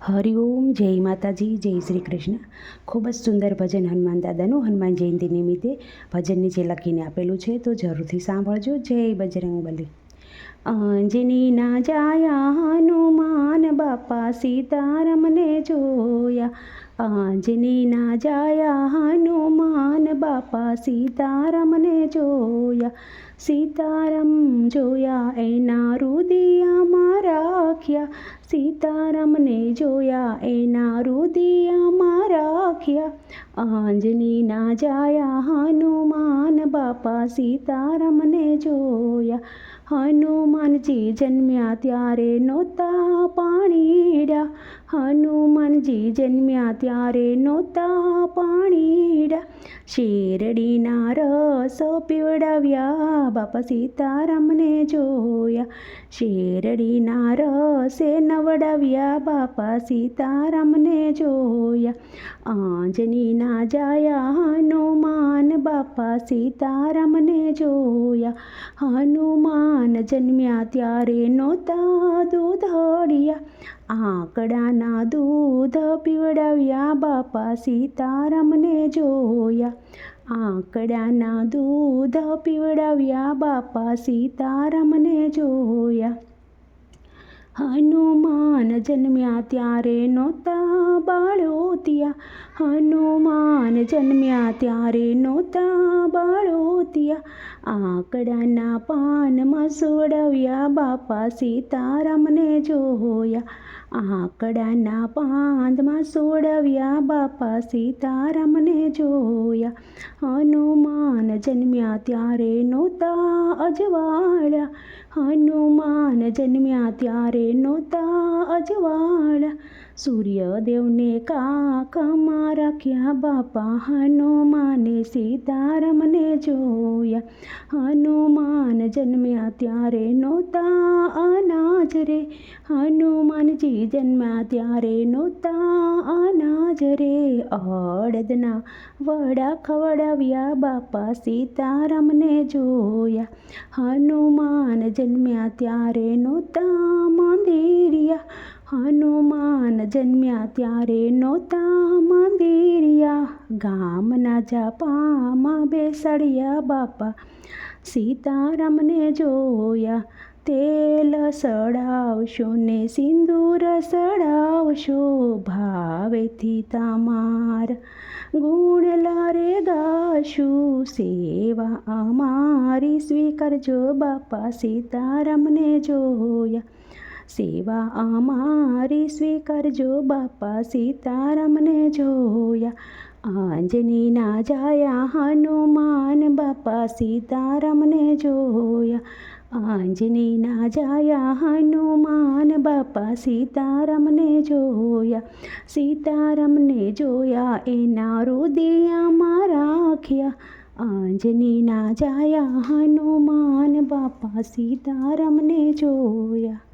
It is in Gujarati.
હરિઓમ જય માતાજી, જય શ્રી કૃષ્ણ. ખૂબ જ સુંદર ભજન હનુમાન દાદાનું હનુમાન જયંતિ નિમિત્તે ભજન નીચે લખીને આપેલું છે, તો જરૂરથી સાંભળજો. જય બજરંગ બલી. અંજની ના જાયા હનુમાન બાપા સીતારામને જોયા. અંજની ના જાયા હનુમાન બાપા સીતારામને જોયા. સીતારામ જોયા એના રાખ્યા. સીતારામને જોયા એના રુદિયામાં રાખ્યા. આંજની ના જાયા હનુમાન બાપા સીતારામને જોયા. હનુમાનજી જન્મ્યા ત્યારે નહોતા પાણીડા. હનુમાનજી જન્મ્યા ત્યારે નહોતા પાણીડા. શેરડીના રસ પીવડાવ્યા બાપા સીતારામને જોયા. શેરડીના રસે નવડાવ્યા બાપા સીતારામને જોયા આંજનીના જાયા હનુમાન બાપા સીતારામને જોયા હનુમાન જન્મ્યા ત્યારે નહોતા દૂધડિયા આંકડાના દૂધ પીવડાવ્યા બાપા સીતારામને જોયા આંકડાના દૂધ પીવડાવ્યા બાપા સીતારામને જોયા હનુમાન જન્મ્યા ત્યારે નહોતા બાળોતિયા હનુમાન જન્મ્યા ત્યારે નહોતા બાળોતિયા આંકડાના પાનમાં સોડવ્યા બાપા સીતારામને જોયા. આંકડાના પાંદમાં સોડવ્યા બાપા સીતારામને જોયા. હનુમાન જન્મ્યા ત્યારે નહોતા અજવાળા. હનુમાન જન્મ્યા ત્યારે નહોતા અજવાળા સૂર્યદેવને કાકમાં રાખ્યા બાપા હનુમાને સીતારામને જોયા હનુમાન જન્મ્યા ત્યારે નહોતા અનાજ રે હનુમાનજી જન્મ્યા ત્યારે નહોતા અનાજ રે અડદના વડા ખવડાવ્યા બાપા સીતારામને જોયા હનુમાન જન્મ્યા ત્યારે નહોતા મંદિરિયા હનુમાન જન્મ્યા ત્યારે નહોતા મંદિરિયા ગામના જાપામાં બેસડ્યા બાપા સીતારામને જોયા તેલ સડાવશો ને સિંદૂર સડાવશો, ભાવેથી તમાર ગુણ લારે ગાશું, સેવા અમારી સ્વીકારજો બાપા સીતારામને જોયા. સેવા અમારી સ્વીકારજો બાપા સીતારામને જોયા. આંજનીના જાયા હનુમાન બાપા સીતારામને જોયા આંજનીના જાયા હનુમાન બાપા સીતારામને જોયા સીતારામને જોયા એના રુદિયામાં રાખ્યા આંજનીના જાયા હનુમાન બાપા સીતારામને જોયા